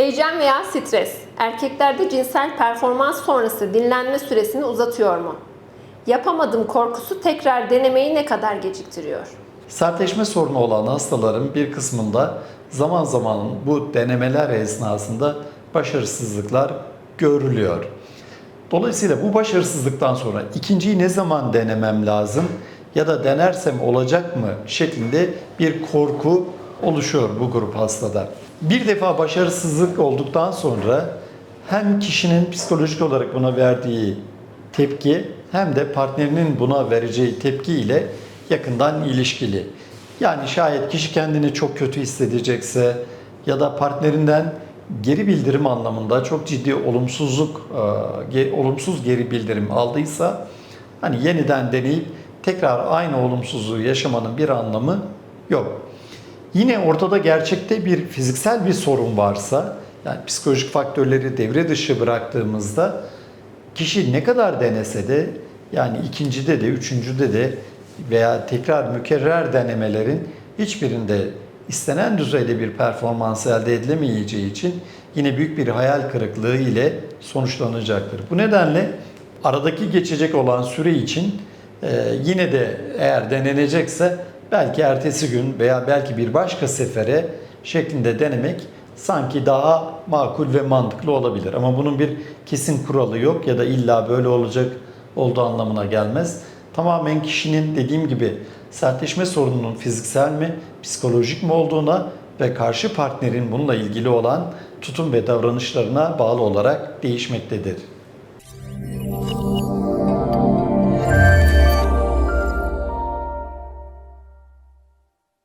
Heyecan veya stres, erkeklerde cinsel performans sonrası dinlenme süresini uzatıyor mu? Yapamadım korkusu tekrar denemeyi ne kadar geciktiriyor? Sertleşme sorunu olan hastaların bir kısmında zaman zaman bu denemeler esnasında başarısızlıklar görülüyor. Dolayısıyla bu başarısızlıktan sonra ikinciyi ne zaman denemem lazım ya da denersem olacak mı şeklinde bir korku oluşuyor bu grup hastada. Bir defa başarısızlık olduktan sonra hem kişinin psikolojik olarak buna verdiği tepki hem de partnerinin buna vereceği tepki ile yakından ilişkili. Yani şayet kişi kendini çok kötü hissedecekse ya da partnerinden geri bildirim anlamında çok ciddi olumsuzluk, e, olumsuz geri bildirim aldıysa hani yeniden deneyip tekrar aynı olumsuzluğu yaşamanın bir anlamı yok. Yine ortada gerçekte bir fiziksel bir sorun varsa, yani psikolojik faktörleri devre dışı bıraktığımızda kişi ne kadar denese de yani ikincide de üçüncüde de veya tekrar mükerrer denemelerin hiçbirinde istenen düzeyde bir performans elde edilemeyeceği için yine büyük bir hayal kırıklığı ile sonuçlanacaktır. Bu nedenle aradaki geçecek olan süre için yine de eğer denenecekse belki ertesi gün veya belki bir başka sefere şeklinde denemek sanki daha makul ve mantıklı olabilir. Ama bunun bir kesin kuralı yok ya da illa böyle olacak olduğu anlamına gelmez. Tamamen kişinin dediğim gibi sertleşme sorununun fiziksel mi, psikolojik mi olduğuna ve karşı partnerin bununla ilgili olan tutum ve davranışlarına bağlı olarak değişmektedir.